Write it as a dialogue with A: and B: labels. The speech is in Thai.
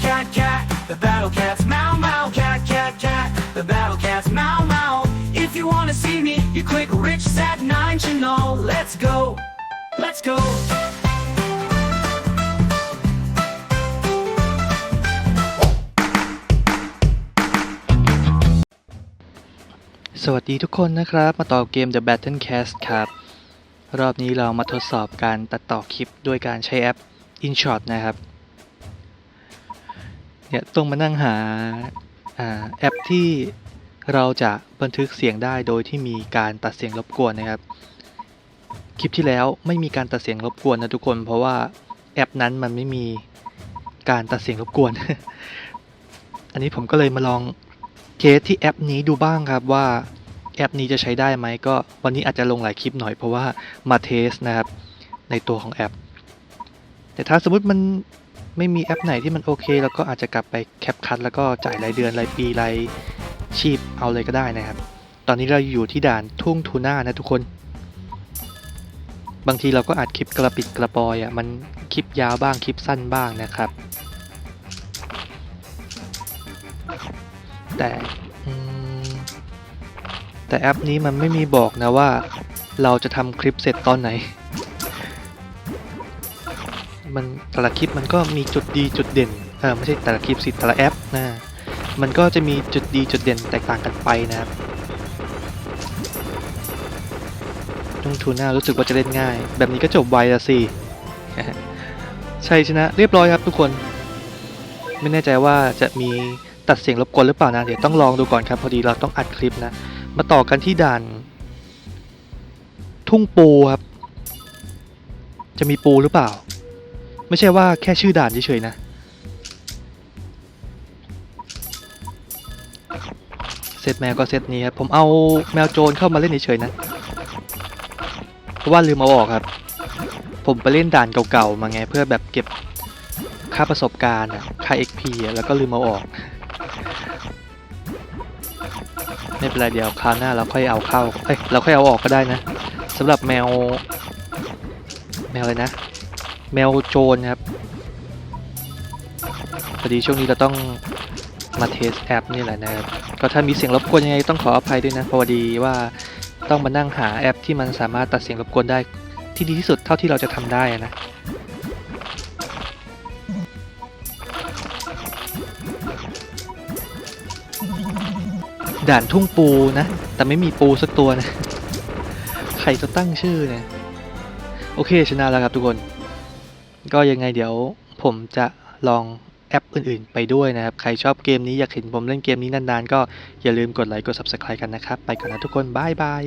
A: cat, cat, cat. The battle cats, meow, meow, cat, cat, cat. The battle cats, meow, meow. If you wanna see me, you click Rich Sat 9 channel. Let's go, let's go.
B: สวัสดีทุกคนนะครับ มาต่อเกม The Battle Cast ครับ รอบนี้เรามาทดสอบการตัดต่อคลิปด้วยการใช้แอป InShot นะครับ เนี่ยต้องมานั่งหาอ่าแอปที่เราจะบันทึกเสียงได้โดยที่มีการตัดเสียงรบกวนนะครับ คลิปที่แล้วไม่มีการตัดเสียงรบกวนนะทุกคน เพราะว่าแอปนั้นมันไม่มีการตัดเสียงรบกวน อันนี้ผมก็เลยมาลองเทสที่แอปนี้ดูบ้างครับว่าแอปนี้จะใช้ได้ไหมก็วันนี้อาจจะลงหลายคลิปหน่อยเพราะว่ามาเทสนะครับในตัวของแอป แต่ถ้าสมมติมัน ไม่มีแอปไหนที่มันโอเคเราก็อาจจะกลับไปแคปคัดแล้วก็จ่ายรายเดือนรายปีรายชีพเอาเลยก็ได้นะครับ ตอนนี้เราอยู่ที่ด่านทุ่งทูน่านะทุกคน บางทีเราก็อัดคลิปกระปิดกระปอยอะมันคลิปยาวบ้างคลิปสั้นบ้างนะครับ แต่แต่แอปนี้มันไม่มีบอกนะว่า เราจะทำคลิปเสร็จตอนไหน มันแต่ละคลิปมันก็มีจุดดีจุดเด่นเออไม่ใช่แต่ละคลิปสิแต่ละแอปนะมันก็จะมีจุดดีจุดเด่นแตกต่างกันไปนะครับนุ่งทูน่ารู้สึกว่าจะเล่นง่าย แบบนี้ก็จบไวละสิใช่ชนะเรียบร้อยครับทุกคน ไม่แน่ใจว่าจะมีตัดเสียงรบกวนหรือเปล่านะเดี๋ยวต้องลองดูก่อนครับพอดีเราต้องอัดคลิปนะ มาต่อกันที่ด่าน ทุ่งปูครับ จะมีปูหรือเปล่า ไม่ใช่ว่าแค่ชื่อด่านเฉยๆนะ เซตแมวก็เซตนี้ครับ ผมเอาแมวโจรเข้ามาเล่นเฉยๆนะ เพราะว่าลืมเอาออกครับ ผมไปเล่นด่านเก่าๆมาไงเพื่อแบบเก็บค่าประสบการณ์ค่า XP แล้วก็ลืมเอาออก ไม่เป็นไรเดี๋ยวคราวหน้าเราค่อยเอาเข้า เอ้ยเราค่อยเอาออกก็ได้นะสำหรับแมว แมวอะไรนะ แมวโจรครับพอดีช่วงนี้เราต้องมาเทสแอปนี่แหละนะครับก็ถ้ามีเสียงรบกวนยังไงต้องขออภัยด้วยนะพอดีว่าต้องมานั่งหาแอปที่มันสามารถตัดเสียงรบกวนได้ที่ดีที่สุดเท่าที่เราจะทำได้นะด่านทุ่งปูนะ แต่ไม่มีปูสักตัวนะ ใครจะตั้งชื่อเนี่ย โอเค ชนะแล้วครับทุกคน ก็ยังไงเดี๋ยวผมจะลองแอปอื่นๆ ไปด้วยนะครับ ใครชอบเกมนี้อยากเห็นผมเล่นเกมนี้นานๆ ก็อย่าลืมกดไลค์กด Subscribe กันนะครับ ไปก่อนนะทุกคนบ๊ายบาย